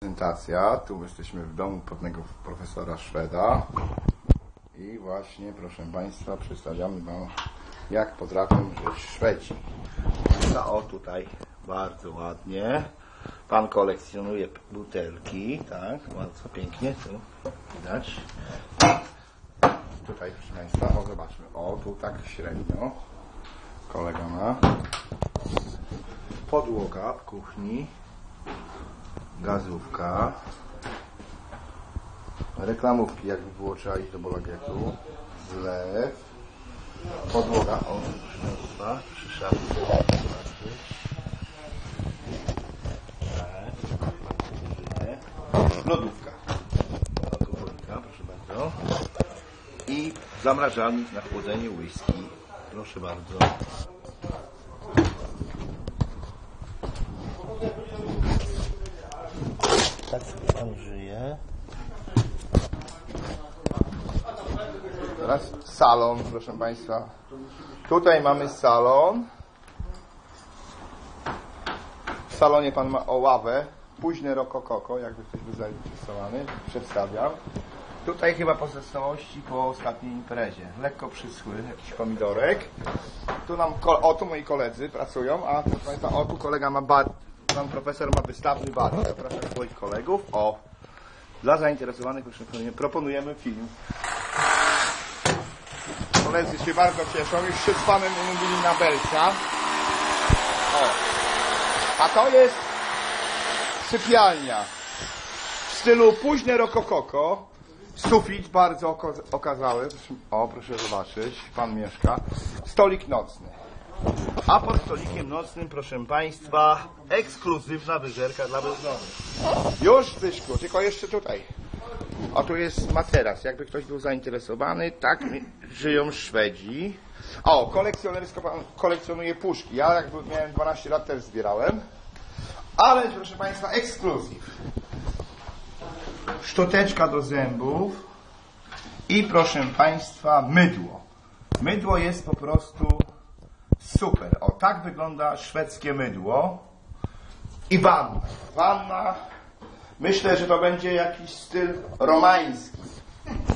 Prezentacja. Tu jesteśmy w domu pewnego profesora Szweda. I właśnie, proszę Państwa, przedstawiamy Wam, jak potrafią żyć Szwedzi. O tutaj bardzo ładnie. Pan kolekcjonuje butelki, tak, bardzo pięknie, tu widać. Tutaj, proszę Państwa, o zobaczmy, o tu tak średnio kolega ma. Podłoga w kuchni gazówka, reklamówki, jakby było trzeba iść do Bolagietu, zlew, podłoga, o, zobaczcie. Tak, lodówka, alkoholika, proszę bardzo, i zamrażalnik na chłodzenie whisky, proszę bardzo. Tak sobie pan żyje. Teraz salon, proszę Państwa. Tutaj mamy salon. W salonie Pan ma oławę. Późne rokokoko, jakby ktoś był zainteresowany. Przedstawiam. Tutaj chyba pozostałości po ostatniej imprezie. Lekko przyschły, jakiś pomidorek. Tu nam, o tu moi koledzy pracują, a proszę Państwa, o tu kolega ma bar, pan profesor ma wystawny bar. Zapraszam swoich kolegów. O, dla zainteresowanych proszę, proponujemy film. Koledzy się bardzo cieszą, już się z panem umówili na Belcia. O, a to jest sypialnia w stylu późne rokokoko. Sufit bardzo okazały. O, proszę zobaczyć, pan mieszka. Stolik nocny. A pod stolikiem nocnym, proszę Państwa, ekskluzywna wyżerka dla bezdomnych. Już, Zbyszku, tylko jeszcze tutaj. O, tu jest materac. Jakby ktoś był zainteresowany, tak żyją Szwedzi. O, kolekcjonersko kolekcjonuje puszki. Ja jak miałem 12 lat też zbierałem. Ale, proszę Państwa, ekskluzyw. Szczoteczka do zębów i, proszę Państwa, mydło. Mydło jest po prostu super. O, tak wygląda szwedzkie mydło. I wanna. Wanna. Myślę, że to będzie jakiś styl romański.